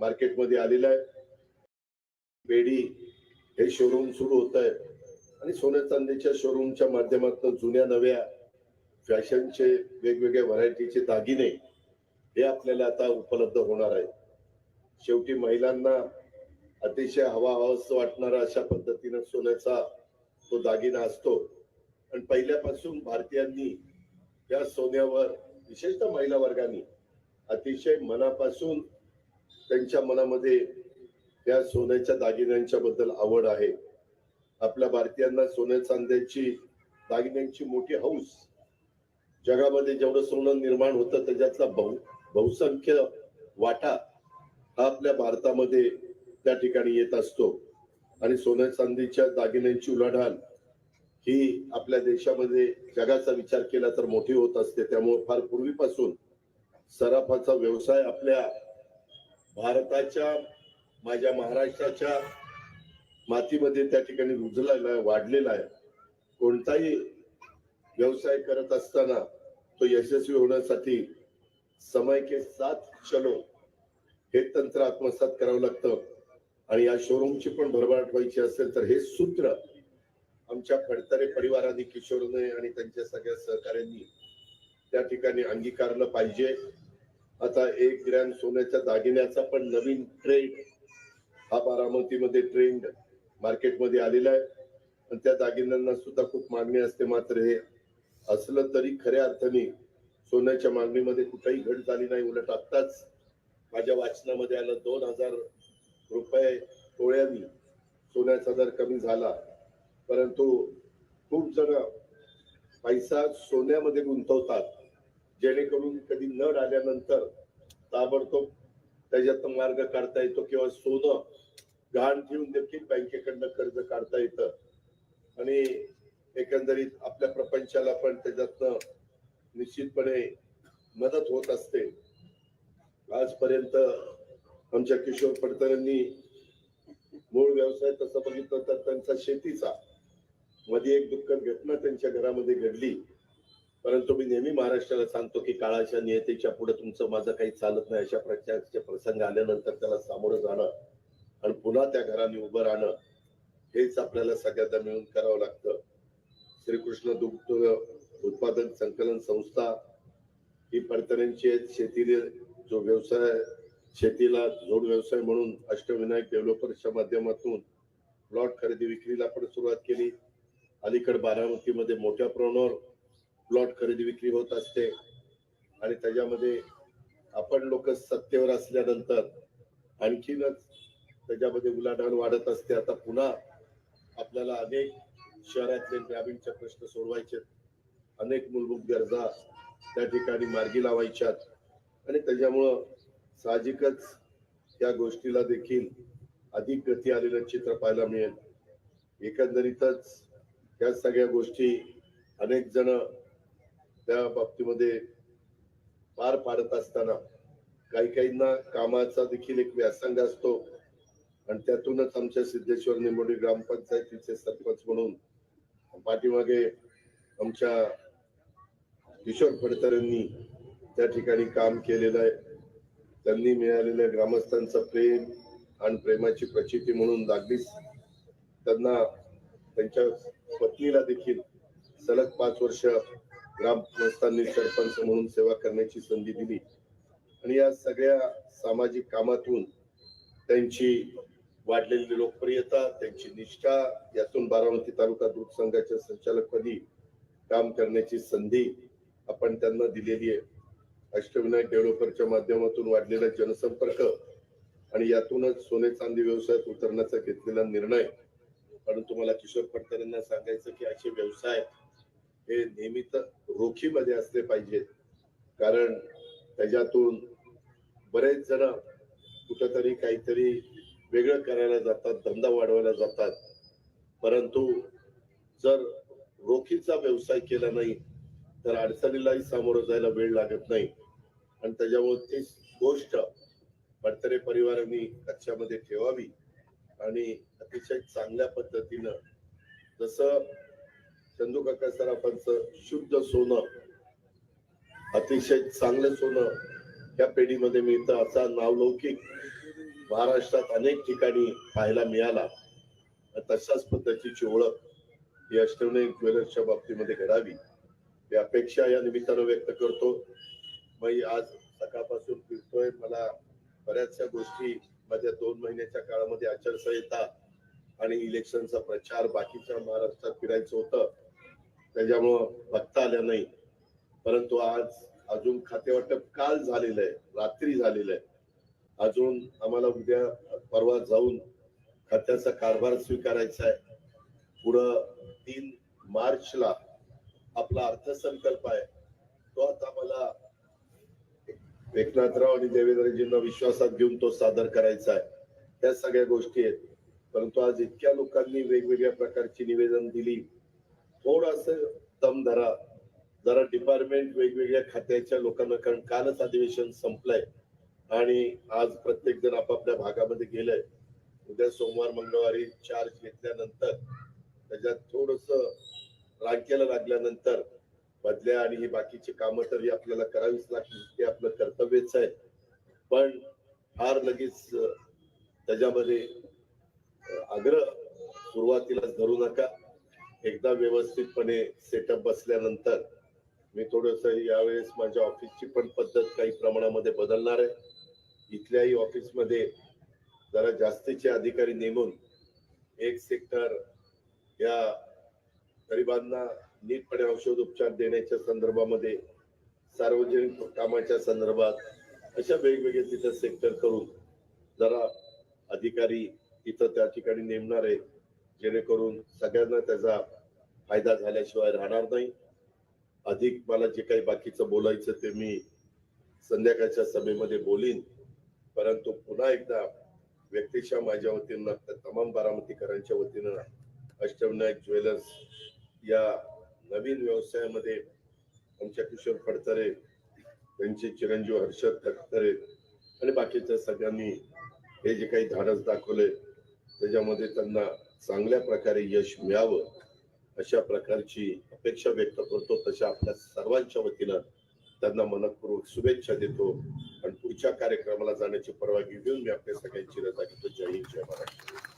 मार्केटमध्ये आलेलं आहे. बेडी हे शोरूम सुरू होत आहे. आणि सोन्या चांदीच्या शोरूमच्या माध्यमातून जुन्या नव्या फॅशनचे वेगवेगळ्या व्हरायटीचे दागिने हे आपल्याला आता उपलब्ध होणार आहे शेवटी महिलांना अतिशय हवा हवास वाटणारा अशा पद्धतीनं सोन्याचा तो दागिना असतो. आणि पहिल्यापासून भारतीयांनी या सोन्यावर विशेषतः महिला वर्गाने अतिशय मनापासून त्यांच्या मनामध्ये त्या सोन्याच्या दागिन्यांच्या बद्दल आवड आहे. आपल्या भारतीयांना सोन्या चांद्याची दागिन्यांची मोठी हौस जगामध्ये जेवढं सोनं निर्माण होतं त्याच्यातला बहु बहुसंख्य वाटा हा आपल्या भारतामध्ये त्या ठिकाणी येत असतो. आणि सोन्या चांदीच्या दागिन्यांची उलाढाल ही आपल्या देशामध्ये जगाचा विचार केला तर मोठी होत असते. त्यामुळे फार पूर्वीपासून सराफाचा व्यवसाय आपल्या भारताच्या माझ्या महाराष्ट्राच्या मातीमध्ये त्या ठिकाणी रुजलेला आहे वाढलेला आहे. कोणताही व्यवसाय करत असताना तो यशस्वी होण्यासाठी समय के साथ चलो हे तंत्र आत्मसात करावं लागतं. आणि या शोरूमची पण भरभराट व्हायची असेल तर हे सूत्र आमच्या फडतरे परिवाराने किशोरने आणि त्यांच्या सगळ्या सहकाऱ्यांनी त्या ठिकाणी अंगीकारलं पाहिजे. आता एक ग्रॅम सोन्याच्या दागिन्याचा पण नवीन ट्रेंड हा बारामतीमध्ये ट्रेंड मार्केटमध्ये आलेला आहे. आणि त्या दागिन्यांना सुद्धा खूप मागणी असते मात्र हे असलं तरी खऱ्या अर्थाने सोन्याच्या मागणीमध्ये कुठेही घट झाली नाही. उलट आत्ताच माझ्या वाचनामध्ये आलं दोन हजार रुपये टोळ्यांनी सोन्याचा दर कमी झाला. परंतु खूप जण पैसा सोन्यामध्ये गुंतवतात. जेणेकरून कधी नळ आल्यानंतर ताबडतोब त्याच्यात मार्ग काढता येतो किंवा सोनं गहाण ठेवून देखील बँकेकडनं कर्ज काढता येतं. आणि एकंदरीत आपल्या प्रपंचाला पण त्याच्यातनं निश्चितपणे मदत होत असते. आजपर्यंत आमच्या किशोर पडतरांनी मूळ व्यवसाय तसं बघितलं तर त्यांचा शेतीचा मध्ये एक दुःखद घटना त्यांच्या घरामध्ये घडली. परंतु मी नेहमी महाराष्ट्राला सांगतो की काळाच्या नियतेच्या पुढे तुमचं माझं काही चालत नाही अशा प्रकारचे प्रसंग आल्यानंतर त्याला सामोरं जाणं आणि पुन्हा त्या घराने उभं राहणं हेच आपल्याला सगळ्यांना मिळून करावं लागतं श्रीकृष्ण दुग्ध उत्पादन संकलन संस्था ही परतऱ्यांची आहे. शेतीने जो व्यवसाय शेतीला जोड व्यवसाय म्हणून अष्टविनायक डेव्हलपर्सच्या माध्यमातून प्लॉट खरेदी विक्रीला पण सुरुवात केली अलीकड बारामतीमध्ये मोठ्या प्रमाणावर प्लॉट खरेदी विक्री होत असते आणि त्याच्यामध्ये आपण लोक सत्तेवर असल्यानंतर आणखीनच त्याच्यामध्ये उलाढाल वाढत असते. आता पुन्हा आपल्याला अनेक शहरातले ग्रामीणचे प्रश्न सोडवायचे अनेक मूलभूत गरजा त्या ठिकाणी मार्गी लावायच्यात. आणि त्याच्यामुळं साहजिकच या गोष्टीला देखील अधिक गती आलेलं चित्र पाहायला मिळेल. एकंदरीतच या सगळ्या गोष्टी अनेक जण त्या बाबतीमध्ये पार पाडत असताना काही काहींना कामाचा देखील एक व्यासंग असतो. आणि त्यातूनच आमच्या सिद्धेश्वर निंबोडी ग्रामपंचायतीचे सरपंच म्हणून पाठीमागे आमच्या किशोर फडतरेंनी त्या ठिकाणी काम केलेलं आहे. त्यांनी मिळालेल्या ग्रामस्थांचं प्रेम आणि प्रेमाची प्रचिती म्हणून लागलीच. त्यांना त्यांच्या पत्नीला देखील सलग पाच वर्ष ग्रामस्थांनी सरपंच म्हणून सेवा करण्याची संधी दिली. आणि या सगळ्या सामाजिक कामातून त्यांची वाढलेली लोकप्रियता त्यांची निष्ठा यातून बारामती तालुका दूध संघाच्या संचालकपदी काम करण्याची संधी आपण त्यांना दिलेली आहे. अष्टविनायक डेव्हलपरच्या माध्यमातून वाढलेला जनसंपर्क आणि यातूनच सोने चांदी व्यवसायात उतरण्याचा घेतलेला निर्णय. परंतु तुम्हाला किशोर फडतरेंना सांगायचं की असे व्यवसाय हे नेहमीच रोखीमध्ये असले पाहिजेत. कारण त्याच्यातून बरेच जण कुठंतरी काहीतरी वेगळं करायला जातात धंदा वाढवायला जातात. परंतु जर रोखीचा व्यवसाय केला नाही तर अडचणीलाही सामोरं जायला वेळ लागत नाही. आणि त्याच्यामुळे ती गोष्ट पडतरे परिवारांनी कक्षामध्ये ठेवावी. आणि अतिशय चांगल्या पद्धतीनं जसं चंदू काका सराफांचं शुद्ध सोनं अतिशय चांगलं सोनं या पेढीमध्ये मिळतं असा नावलौकिक महाराष्ट्रात अनेक ठिकाणी पाहायला मिळाला. तशाच पद्धतीची ओळख ही अष्टवणे ज्वेलर्सच्या बाबतीमध्ये घडावी ही अपेक्षा या निमित्तानं व्यक्त करतो. मी आज सकाळपासून फिरतोय. मला बऱ्याचशा गोष्टी माझ्या दोन महिन्याच्या काळामध्ये आचारसंहिता आणि इलेक्शनचा प्रचार बाकीच्या महाराष्ट्रात फिरायचं होतं. त्याच्यामुळं बघता आल्या नाही. परंतु आज अजून खाते वाटप काल झालेलं आहे रात्री झालेलं आहे. अजून आम्हाला उद्या परवा जाऊन खात्याचा कारभार स्वीकारायचा आहे. पुढं तीन मार्चला आपला अर्थसंकल्प आहे. तो आता मला एकनाथराव आणि देवेंद्रजींना विश्वासात घेऊन तो सादर करायचा आहे. त्या सगळ्या गोष्टी आहेत. परंतु आज इतक्या लोकांनी वेगवेगळ्या प्रकारची निवेदन दिली. थोडस दम धरा. जरा डिपार्टमेंट वेगवेगळ्या खात्याच्या लोकांना कारण कालच अधिवेशन संपलंय आणि आज प्रत्येक जण आपापल्या भागामध्ये गेलंय. उद्या सोमवार मंगळवारी चार्ज घेतल्यानंतर त्याच्यात थोडस रांकेला लागल्यानंतर बदल्या आणि ही बाकीची कामं तर ही आपल्याला करावीच लागतील ते आपलं कर्तव्यच आहे. पण फार लगेच त्याच्यामध्ये आग्रह सुरुवातीलाच धरू नका. एकदा व्यवस्थितपणे सेटअप बसल्यानंतर मी थोडस यावेळेस माझ्या ऑफिसची पण पद्धत काही प्रमाणामध्ये बदलणार आहे. इथल्याही ऑफिसमध्ये जरा जास्तीचे अधिकारी नेमून एक सेक्टर या गरिबांना नीटपणे औषध उपचार देण्याच्या संदर्भामध्ये सार्वजनिक कामाच्या संदर्भात अशा वेगवेगळे तिथं सेक्टर करून जरा अधिकारी तिथं त्या ठिकाणी नेमणार आहे जेणेकरून सगळ्यांना त्याचा फायदा झाल्याशिवाय राहणार नाही. अधिक मला जे काही बाकीचं बोलायचं ते मी संध्याकाळच्या सभेमध्ये बोलीन. परंतु पुन्हा एकदा व्यक्तिशः माझ्या वतीनं त्या तमाम बारामतीकरांच्या वतीनं अष्टविनायक ज्वेलर्स या नवीन व्यवसायामध्ये आमच्या किशोर फडतरे त्यांचे चिरंजीव हर्षद तटकरे आणि बाकीच्या सगळ्यांनी हे जे काही धाडस दाखवले त्याच्यामध्ये त्यांना चांगल्या प्रकारे यश मिळावं अशा प्रकारची अपेक्षा व्यक्त करतो तशा आपल्या सर्वांच्या वतीनं त्यांना मनपूर्वक शुभेच्छा देतो. आणि पुढच्या कार्यक्रमाला जाण्याची परवानगी देऊन मी आपल्या सगळ्यांची रजा घेतो. जय हिंद जय महाराष्ट्र.